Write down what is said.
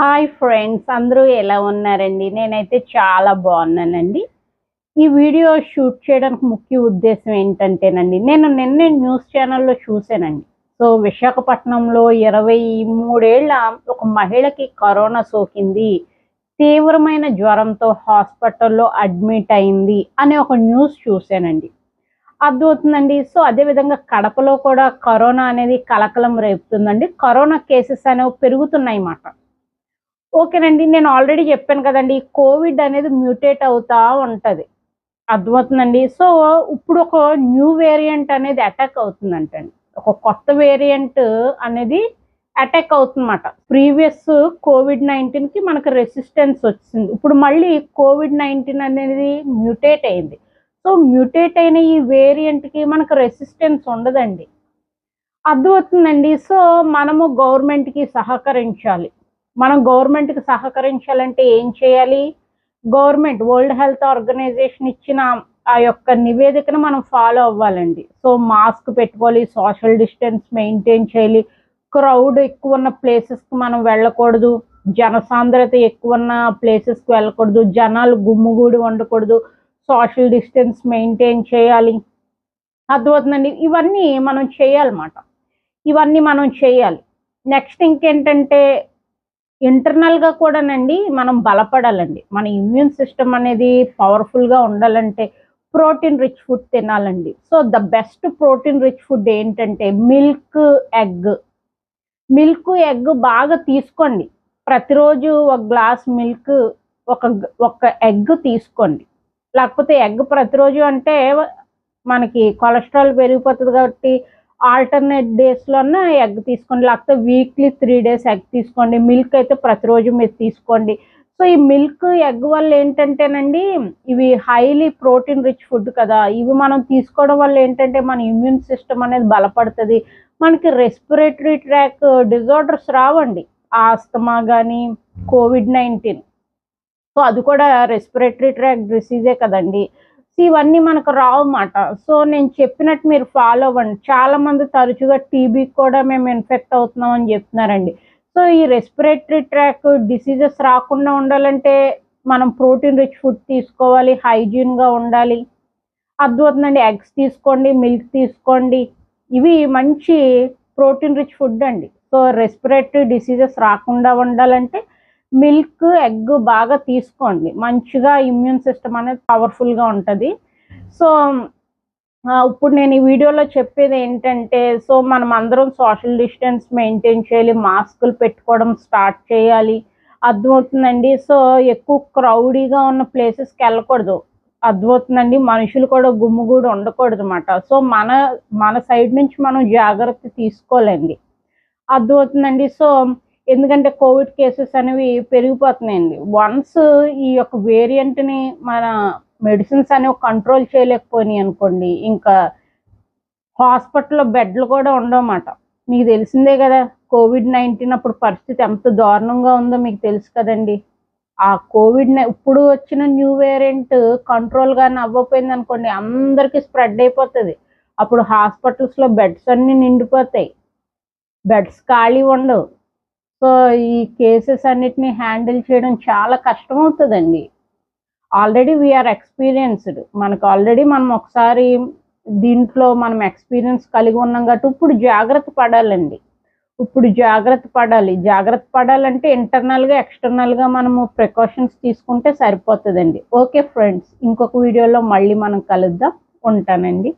Hi friends అందరూ ఎలా ఉన్నారండి? నేనైతే చాలా బాగున్నానండి. ఈ వీడియో షూట్ చేయడానికి ముఖ్య ఉద్దేశం ఏంటంటేనండి నేను నిన్నే న్యూస్ ఛానల్లో చూశానండి. సో విశాఖపట్నంలో ఇరవై మూడేళ్ళ ఒక మహిళకి కరోనా సోకింది తీవ్రమైన జ్వరంతో హాస్పిటల్లో అడ్మిట్ అయింది అనే ఒక న్యూస్ చూశానండి. అర్థమవుతుందండి? సో అదేవిధంగా కడపలో కూడా కరోనా అనేది కలకలం రేపుతుందండి. కరోనా కేసెస్ అనేవి పెరుగుతున్నాయి అన్నమాట ఓకేనండి నేను ఆల్రెడీ చెప్పాను కదండి కోవిడ్ అనేది మ్యూటేట్ అవుతా ఉంటుంది. అర్థమవుతుందండి? సో ఇప్పుడు ఒక న్యూ వేరియంట్ అనేది అటాక్ అవుతుందంటండి. ఒక కొత్త వేరియంట్ అనేది అటాక్ అవుతుందన్నమాట. ప్రీవియస్ కోవిడ్ నైన్టీన్కి మనకు రెసిస్టెన్స్ వచ్చింది. ఇప్పుడు మళ్ళీ కోవిడ్ నైన్టీన్ అనేది మ్యూటేట్ అయింది. సో మ్యూటేట్ అయిన ఈ వేరియంట్కి మనకు రెసిస్టెన్స్ ఉండదండి. అర్థమవుతుందండి? సో మనము గవర్నమెంట్కి సహకరించాలి. మనం గవర్నమెంట్కి సహకరించాలంటే ఏం చేయాలి? గవర్నమెంట్ వరల్డ్ హెల్త్ ఆర్గనైజేషన్ ఇచ్చిన ఆ యొక్క నివేదికను మనం ఫాలో అవ్వాలండి. సో మాస్క్ పెట్టుకోవాలి సోషల్ డిస్టెన్స్ మెయింటైన్ చేయాలి. క్రౌడ్ ఎక్కువ ఉన్న ప్లేసెస్కి మనం వెళ్ళకూడదు. జనసాంద్రత ఎక్కువ ఉన్న ప్లేసెస్కి వెళ్ళకూడదు. జనాలు గుమ్ముగూడి ఉండకూడదు. సోషల్ డిస్టెన్స్ మెయింటైన్ చేయాలి. అర్థమవుతుందండి? ఇవన్నీ మనం చేయాలన్నమాట. ఇవన్నీ మనం చేయాలి. నెక్స్ట్ ఇంకేంటంటే ఇంటర్నల్గా కూడానండి మనం బలపడాలండి. మన ఇమ్యూన్ సిస్టమ్ అనేది పవర్ఫుల్గా ఉండాలంటే ప్రోటీన్ రిచ్ ఫుడ్ తినాలండి. So the best protein rich food ఏంటంటే మిల్క్ ఎగ్. మిల్క్ ఎగ్ బాగా తీసుకోండి. ప్రతిరోజు ఒక గ్లాస్ మిల్క్ ఒక ఒక ఎగ్ తీసుకోండి. లేకపోతే ఎగ్ ప్రతిరోజు అంటే మనకి కొలెస్ట్రాల్ పెరిగిపోతుంది కాబట్టి ఆల్టర్నేట్ డేస్లోనే ఎగ్ తీసుకోండి. లేకపోతే వీక్లీ త్రీ డేస్ ఎగ్ తీసుకోండి. మిల్క్ అయితే ప్రతిరోజు మీరు తీసుకోండి. సో ఈ మిల్క్ ఎగ్ వల్ల ఏంటంటేనండి ఇవి హైలీ ప్రోటీన్ రిచ్ ఫుడ్ కదా. ఇవి మనం తీసుకోవడం వల్ల ఏంటంటే మన ఇమ్యూన్ సిస్టమ్ అనేది బలపడుతుంది. మనకి రెస్పిరేటరీ ట్రాక్ డిజార్డర్స్ రావండి. ఆస్తమా కానీ కోవిడ్ నైన్టీన్ సో అది కూడా రెస్పిరేటరీ ట్రాక్ డిసీజే కదండి. సో ఇవన్నీ మనకు రావు అన్నమాట. సో నేను చెప్పినట్టు మీరు ఫాలో అవ్వండి. చాలామంది తరచుగా టీబీకి కూడా మేము ఇన్ఫెక్ట్ అవుతున్నాం అని చెప్తున్నారండి. సో ఈ రెస్పిరేటరీ ట్రాక్ డిసీజెస్ రాకుండా ఉండాలంటే మనం ప్రోటీన్ రిచ్ ఫుడ్ తీసుకోవాలి హైజీన్గా ఉండాలి. అర్థమవుతుందండి ఎగ్స్ తీసుకోండి మిల్క్ తీసుకోండి. ఇవి మంచి ప్రోటీన్ రిచ్ ఫుడ్ అండి. సో రెస్పిరేటరీ డిసీజెస్ రాకుండా ఉండాలంటే మిల్క్ ఎగ్ బాగా తీసుకోండి. మంచిగా ఇమ్యూన్ సిస్టమ్ అనేది పవర్ఫుల్గా ఉంటుంది. సో ఇప్పుడు నేను ఈ వీడియోలో చెప్పేది ఏంటంటే సో మనం అందరం సోషల్ డిస్టెన్స్ మెయింటైన్ చేయాలి మాస్కులు పెట్టుకోవడం స్టార్ట్ చేయాలి. అర్థమవుతుందండి? సో ఎక్కువ క్రౌడీగా ఉన్న ప్లేసెస్కి వెళ్ళకూడదు. అర్థమవుతుందండి? మనుషులు కూడా గుమ్ముగూడు ఉండకూడదు అనమాట సో మన మన సైడ్ నుంచి మనం జాగ్రత్త తీసుకోలేండి అర్థమవుతుందండి? సో ఎందుకంటే కోవిడ్ కేసెస్ అనేవి పెరిగిపోతున్నాయండి. వన్స్ ఈ యొక్క వేరియంట్ని మన మెడిసిన్స్ అనేవి కంట్రోల్ చేయలేకపోయినాయి అనుకోండి ఇంకా హాస్పిటల్లో బెడ్లు కూడా ఉండవన్నమాట. మీకు తెలిసిందే కదా కోవిడ్ నైన్టీన్ అప్పుడు పరిస్థితి ఎంత దారుణంగా ఉందో మీకు తెలుసు కదండి. ఆ కోవిడ్ ఇప్పుడు వచ్చిన న్యూ వేరియంట్ కంట్రోల్ కానీ అవ్వకపోయింది అనుకోండి అందరికీ స్ప్రెడ్ అయిపోతుంది. అప్పుడు హాస్పిటల్స్లో బెడ్స్ అన్నీ నిండిపోతాయి. బెడ్స్ ఖాళీ ఉండవు. సో ఈ కేసెస్ అన్నిటిని హ్యాండిల్ చేయడం చాలా కష్టం అవుతుందండి ఆల్రెడీ వీఆర్ ఎక్స్పీరియన్స్డ్ మనకు ఆల్రెడీ మనం ఒకసారి దీంట్లో మనం ఎక్స్పీరియన్స్ కలిగి ఉన్నాం కాబట్టి ఇప్పుడు జాగ్రత్త పడాలండి. ఇప్పుడు జాగ్రత్త పడాలి. జాగ్రత్త పడాలంటే ఇంటర్నల్గా ఎక్స్టర్నల్గా మనము ప్రికాషన్స్ తీసుకుంటే సరిపోతుందండి. ఓకే ఫ్రెండ్స్ ఇంకొక వీడియోలో మళ్ళీ మనం కలుద్దాం. ఉంటానండి.